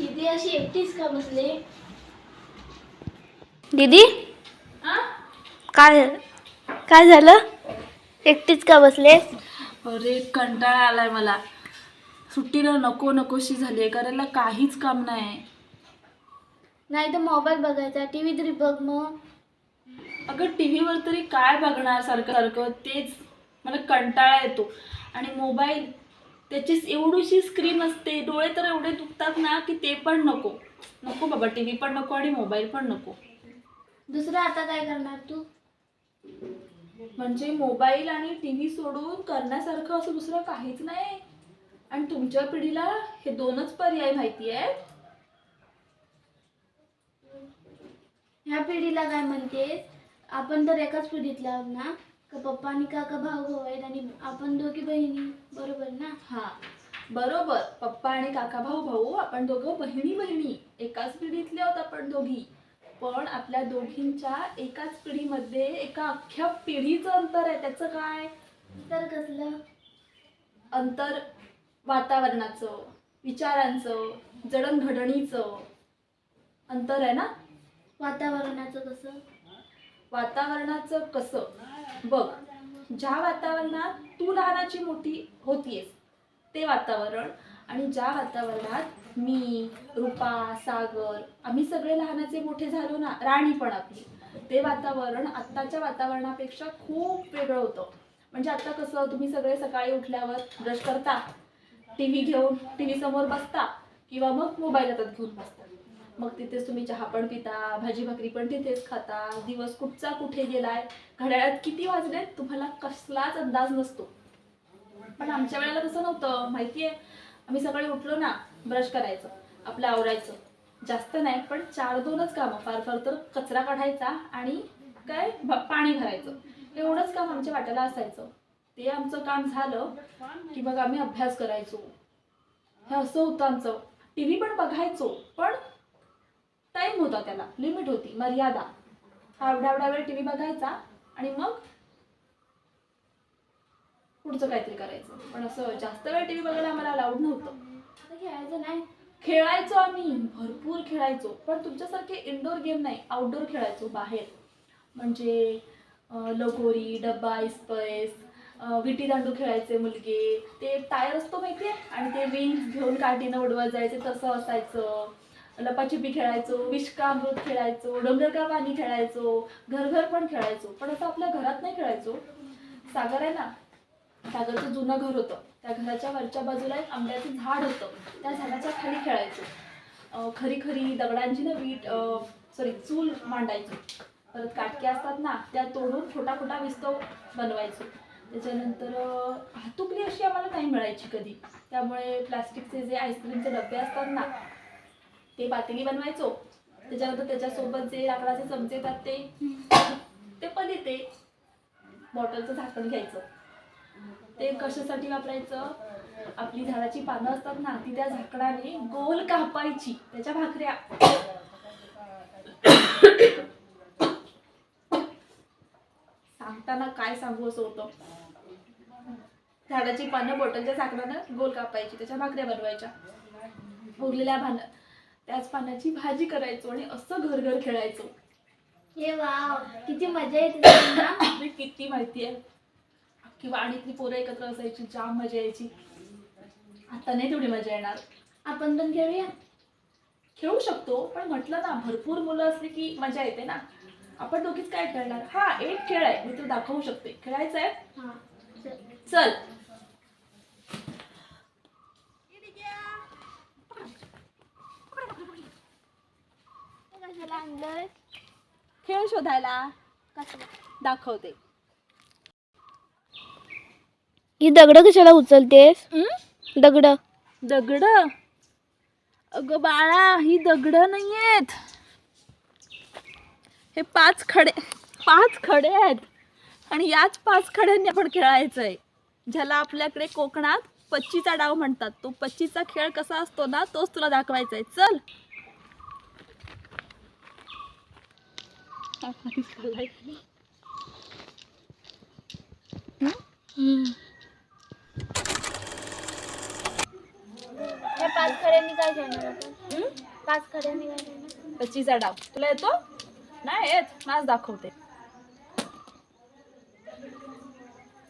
दीदी अशी एकटीच का बसले? दीदी? काय काय झालं? एकटीच का बसले? अरे कंटाळा आलाय मला. सुट्टीला नको नकोशी झाली आहे करायला काहीच काम नाही नाही तर मोबाईल बघायचा टी व्ही तरी बघ मग. अगं टी व्हीवर तरी काय बघणार सारखं सारखं तेच मला कंटाळा येतो. आणि मोबाईल त्याचीच एवढीशी स्क्रीन असते डोळे तर एवढे दुखतात ना की ते पण नको. नको बाबा टी व्ही पण नको आणि मोबाईल पण नको. दुसरं आता काय करणार तू? म्हणजे मोबाईल आणि टी व्ही सोडून करण्यासारखं असं दुसरं काहीच नाही. आणि तुमच्या पिढीला हे दोनच पर्याय माहिती आहेत? ह्या पिढीला काय म्हणतेस? आपण तर एकाच पिढीतले आहोत ना? का पप्पा आणि काका भाऊ भाऊ आहेत आणि आपण दोघी बहिणी बरोबर ना? हा बरोबर. पप्पा आणि काका भाऊ भाऊ आपण दोघं बहिणी बहिणी. एकाच पिढीतले आहोत आपण दोघी. पण आपल्या दोघींच्या एकाच पिढीमध्ये एका अख्ख्या पिढीचं अंतर आहे. त्याचं काय? तर कसलं? अंतर वातावरणाचं विचारांचं जडणघडणीचं अंतर आहे ना? वातावरणाचं कसं? वातावरणाचं कसं? बघ ज्या वातावरणात तू लहानाची मोठी होतीयस ते वातावरण आणि ज्या वातावरणात मी रुपा सागर आम्ही सगळे लहानाचे मोठे झालो ना राणी पण आपली ते वातावरण आत्ताच्या वातावरणापेक्षा खूप वेगळं होतं. म्हणजे आता कसं तुम्ही सगळे सकाळी उठल्यावर ब्रश करता टी व्ही घेऊन टी व्ही समोर बसता किंवा मग मोबाईल हातात घेऊन बसता. मग तिथेच तुम्ही चहा पण पिता भाजी भाकरी पण तिथेच खाता. दिवस कुठचा कुठे गेलाय घड्याळात किती वाजले तुम्हाला कसलाच अंदाज नसतो. पण आमच्या वेळेला तसं नव्हतं माहितीये? आम्ही सकाळी उठलो ना ब्रश करायचं आपलं आवरायचं. जास्त नाही पण चार दोनच कामं फार फार तर कचरा काढायचा आणि काय पाणी भरायचं. एवढंच काम आमच्या वाट्याला असायचं. ते आमचं काम झालं की मग आम्ही अभ्यास करायचो. हे असं होतं आमचं. टी व्ही पण बघायचो पण टाईम होता त्याला. लिमिट होती. मर्यादा. हा एवढा एवढा वेळ टी व्ही बघायचा आणि मग पुढचं काहीतरी करायचं. पण असं जास्त वेळ टी व्ही बघायला आम्हाला अलाउड नव्हतं. खेळायचं नाही. खेळायचो आम्ही. भरपूर खेळायचो. पण तुमच्यासारखे इंडोर गेम नाही. आउटडोर खेळायचो बाहेर. म्हणजे लगोरी डब्बा इस्पैस विटी दांडू खेळायचे मुलगे. ते टायर असतो माहिती आहे आणि ते विंग घेऊन काठीनं उडवत जायचे तसं असायचं. लपाछपी खेळायचो विष्कामृत खेळायचो डोंगर का पाणी खेळायचो घरघर पण खेळायचो पण असं आपल्या घरात नाही खेळायचो. सागर आहे ना सागरचं जुनं घर होतं. त्या घराच्या वरच्या बाजूला एक आंब्याचं झाड होतं. त्या झाडाच्या खाली खेळायचो. खरी खरी दगडांची ना वीट सॉरी चूल मांडायचो. परत काटक्या असतात ना त्या तोडून छोटा छोटा विस्तव बनवायचो. त्याच्यानंतर हातुकली अशी आम्हाला नाही मिळायची कधी. त्यामुळे प्लास्टिकचे जे आईस्क्रीमचे डबे असतात ना ते पातेली बनवायचो. त्याच्यानंतर त्याच्यासोबत जे लाकडाचे चमचे येतात ते ते पण येते. बॉटलचं झाकण घ्यायचं. ते कशासाठी वापरायचं? आपली झाडाची पानं असतात ना ती त्या झाकणाने गोल कापायची. त्याच्या भाकऱ्या. सांगताना काय सांगू असं होतं? झाडाची पानं बॉटलच्या झाकणानं गोल कापायची त्याच्या भाकऱ्या बनवायच्या. उरलेल्या भान त्याच पानाची भाजी करायचो आणि असं घर घर खेळायचो. हे वाव किती मजा येते तुला आपली किती माहिती आहे किंवा आणखी पोरं एकत्र असायची जाम मजा यायची. आता नाही तेवढी मजा येणार. आपण पण खेळूया. खेळू शकतो पण म्हटलं ना भरपूर मुलं असली की मजा येते ना. आपण दोघीच काय खेळणार? हा एक खेळ आहे मी तो दाखवू शकते. खेळायचं आहे हा चल. चल कशाला आणलंय खेळ शोधायला कसं दाखवते. ही दगड कशाला उचलतेस? दगड. दगड? अगं बाळा ही दगड नाहीयेत. हे पाच खडे पाच खडे आहेत. आणि याच पाच खड्यांनी आपण खेळायचं आहे ज्याला आपल्याकडे कोकणात पच्चीचा डाव म्हणतात. तो पच्चीचा खेळ कसा असतो ना तोच तुला दाखवायचा आहे चल. हे पाच काय आपण? पाच काय डाव. तुला येतो? नाही येत. माझ दाखवते.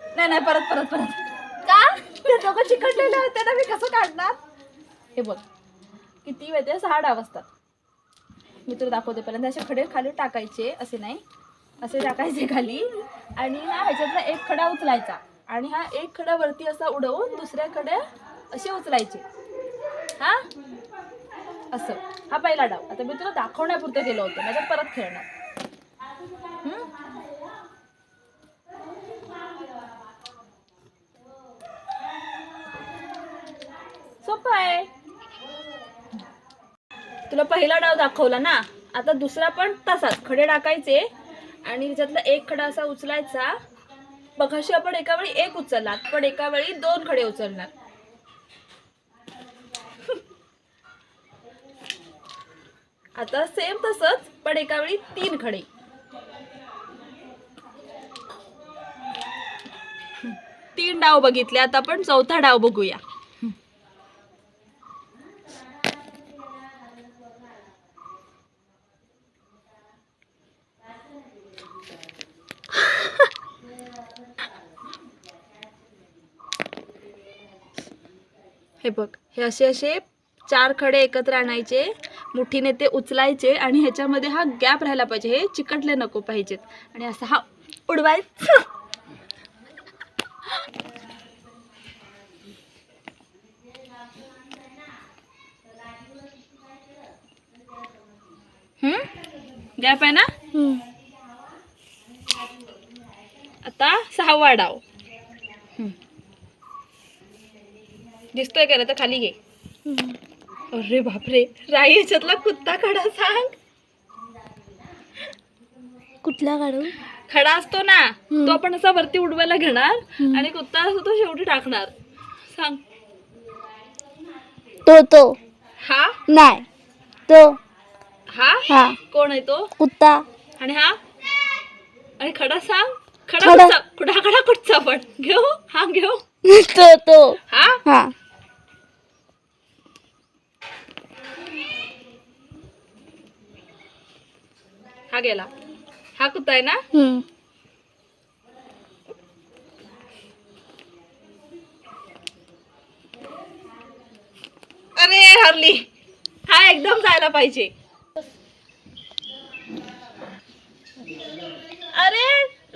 नाही नाही परत परत परत. का? ते दोघं चिकटलेले होते ना मी कसं काढणार? हे बघ. किती वेळ सहा डाव असतात मी तुला दाखवते पहिल्यांदा. असे खडे खाली टाकायचे असे नाही. असे टाकायचे खाली. आणि ना ह्याच्यातला एक खडा उचलायचा. आणि हा एक खडा वरती असा उडवून दुसऱ्याकडे असे उचलायचे. हा? असं. हा पहिला डाव. आता मी तुला दाखवण्यापुरतं गेलो होतो. माझ्या परत खेळणार. सोपं आहे. तुला पहिला डाव दाखवला ना? आता दुसरा पण तसाच. खडे टाकायचे आणि त्याच्यातला एक खडा असा उचलायचा. बघाशी आपण एका वेळी एक उचललात पण एका वेळी दोन खडे उचलणार. आता सेम तसंच पण एका वेळी तीन खडे. तीन डाव बघितले आता आपण चौथा डाव बघूया. हे बघ हे असे असे चार खडे एकत्र आणायचे मुठीने ते उचलायचे आणि ह्याच्यामध्ये हा गॅप राहायला पाहिजे हे चिकटले नको पाहिजेत. आणि असा हा उडवायचा. गॅप आहे ना. आता सहावा डाव हम्म. दिसतोय का? तर खाली घे. अरे बापरे राई याच्यातला कुत्ता खडा सांग. कुठला काढू? खडा असतो ना. तो आपण असा वरती उडवायला घेणार. आणि कुत्ता असतो तो शेवटी टाकणार. सांग. तो तो. हा? नाही. तो. हा? हा. कोण आहे तो? कुत्ता. आणि हा? आणि खडा सांग. खडा खडा. खडा कुठचा पण. घेऊ? हा घेऊ. तो तो. हा? हा. हा गेला. हा कुत्ता आहे ना? हम्म. अरे हरली. हा एकदम जायला पाहिजे. अरे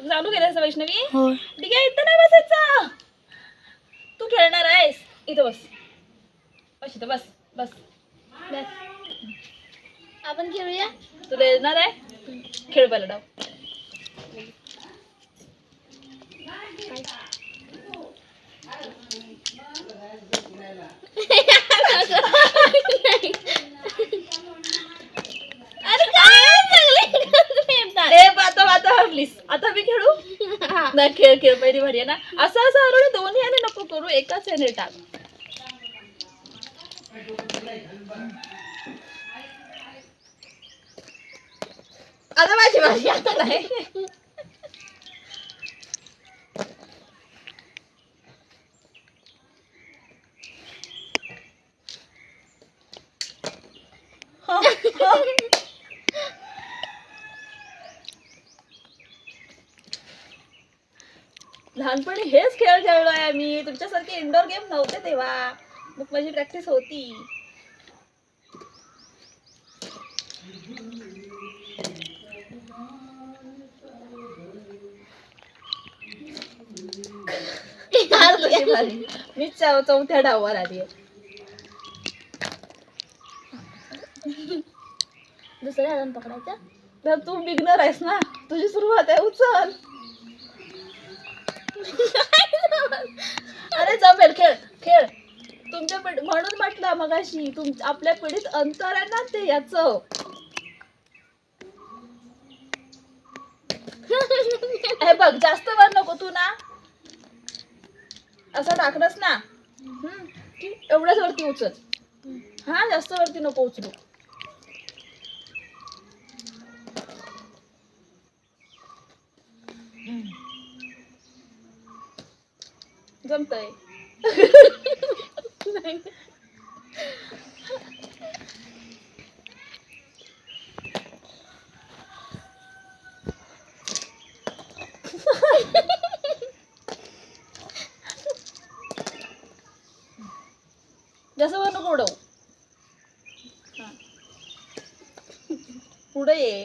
चालू केलं वैष्णवी? हो ठीक आहे इथं नाही बसायचं. तू खेळणार आहेस. इथं बस. बस इथं बस बस बस. आपण खेळूया. तुला येणार आहे? खेळ पहिला डाव. ए आता मी खेळू? नाही खेळ खेळ. पहिली भारी आहे ना. असं असं हरवलं दोन्ही याने नको करू. एकाच याने टाक. आता माझी भाजी आता नाही लहानपणी हेच खेळ खेळलोय आम्ही. तुमच्यासारखे इंडोर गेम नव्हते तेव्हा. मग माझी प्रॅक्टिस होती. कशी भारी. मी चौथ्या डावावर आली दुसऱ्या हातात पकडायचं? तर तू बिगनर आहेस ना? तुझी सुरुवात आहे उचल. अरे जमेल खेळ खेळ. तुमच्या पिढी म्हणून म्हटलं मगाशी तुम आपल्या पिढीत अंतर आहे ना ते याच. हे बघ जास्त वर नको तू ना. असा टाकलंस ना हम्म, की एवढ्याच वरती उचल. हा जास्त वरती नको उचलू. जमतय. जास्त उडव पुढे ये.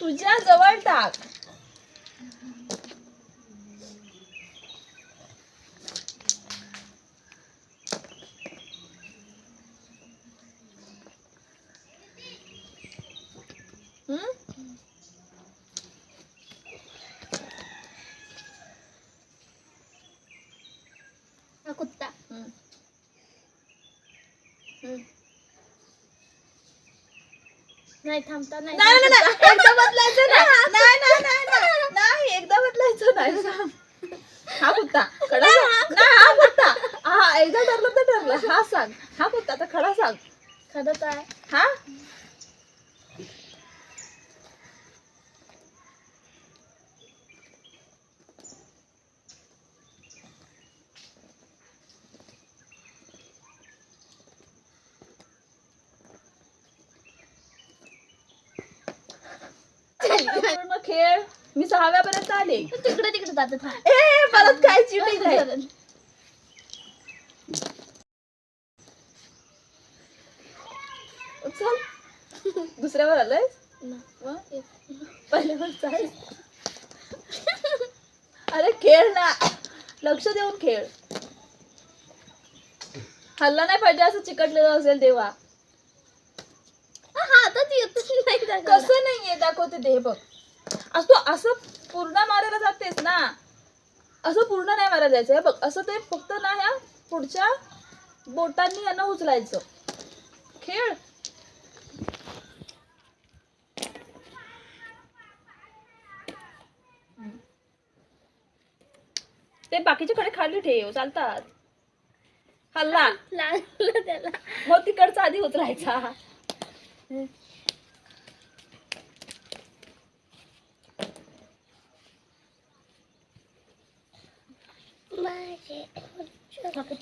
तुझ्या जवळ टाक हम्म? हा कुत्ता हम्म. हम्म. नाही थांबता नाही. नाही नाही नाही. एकदा बदलायचं नाही. नाही नाही नाही नाही. नाही एकदा बदलायचं नाही. सांग हा कुत्ता. खडा सांग. नाही हा कुत्ता. हा एकदा ठरलं तर ठरलं. हा सांग. हा कुत्ता आता खडा सांग. खरंच आहे हा पूर्ण खेळ मी सहाव्यापर्यंत आले. तिकडे तिकडे जाते ए परत काय चिटिंग चल. दुसऱ्यावर आलंय पहिल्यावर चाल अरे खेळ ना. लक्ष देऊन खेळ. हल्ला नाही पाहिजे असं चिकटलेलं असेल तेव्हा. नाही जागा. कसं नाहीये दाखवते ते हे बघ. असं तू असं पूर्ण मारायला जातेस ना. असं पूर्ण नाही मारायला जायचं. हे बघ असं ते फक्त ना ह्या पुढच्या बोटांनी यांना उचलायचं. खेळ. ते बाकीचे कडे खाली ठेव चालतात. हल्ला. त्याला. मग तिकडचा आधी उचलायचा.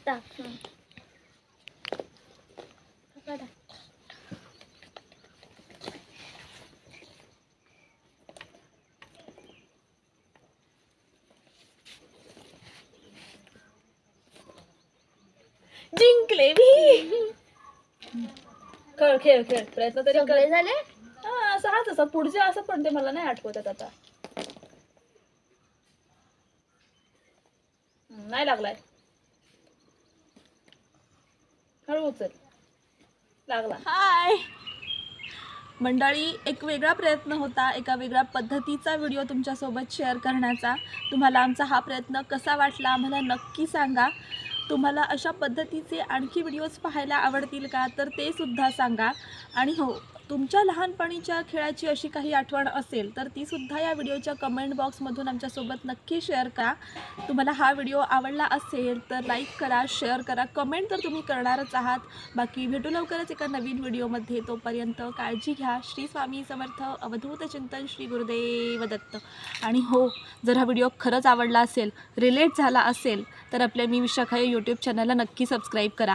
हा. जिंकले मी. खेळ खेळ खेळ. प्रयत्न तरी सगळे कर झाले? हा, असं हाच असं. पुढचे असं पण ते मला नाही आठवतात आता. हम्म, नाही लागलाय. हळू उचल. लागला. हाय. मंडळी एक वेगळा प्रयत्न होता एका वेगळ्या पद्धतीचा व्हिडिओ तुमच्यासोबत शेअर करण्याचा. तुम्हाला आमचा हा प्रयत्न कसा वाटला आम्हाला नक्की सांगा. तुम्हाला अशा पद्धतीचे आणखी व्हिडिओज पाहायला आवडतील का तर ते सुद्धा सांगा. आणि हो तुमच्या लहानपणीच्या खेळाची अशी काही आठवण असेल तर ती सुद्धा या व्हिडिओच्या कमेंट बॉक्समधून आमच्यासोबत नक्की शेअर करा. तुम्हाला हा व्हिडिओ आवडला असेल तर लाईक करा शेअर करा कमेंट तर तुम्ही करणारच आहात. बाकी भेटू लवकरच एका नवीन व्हिडिओमध्ये तोपर्यंत काळजी घ्या. श्री स्वामी समर्थ अवधूत चिंतन श्री गुरुदेव दत्त. आणि हो जर हा व्हिडिओ खरंच आवडला असेल रिलेट झाला असेल तर आपल्या मी विशाखा या यूट्यूब चॅनलला नक्की सबस्क्राईब करा.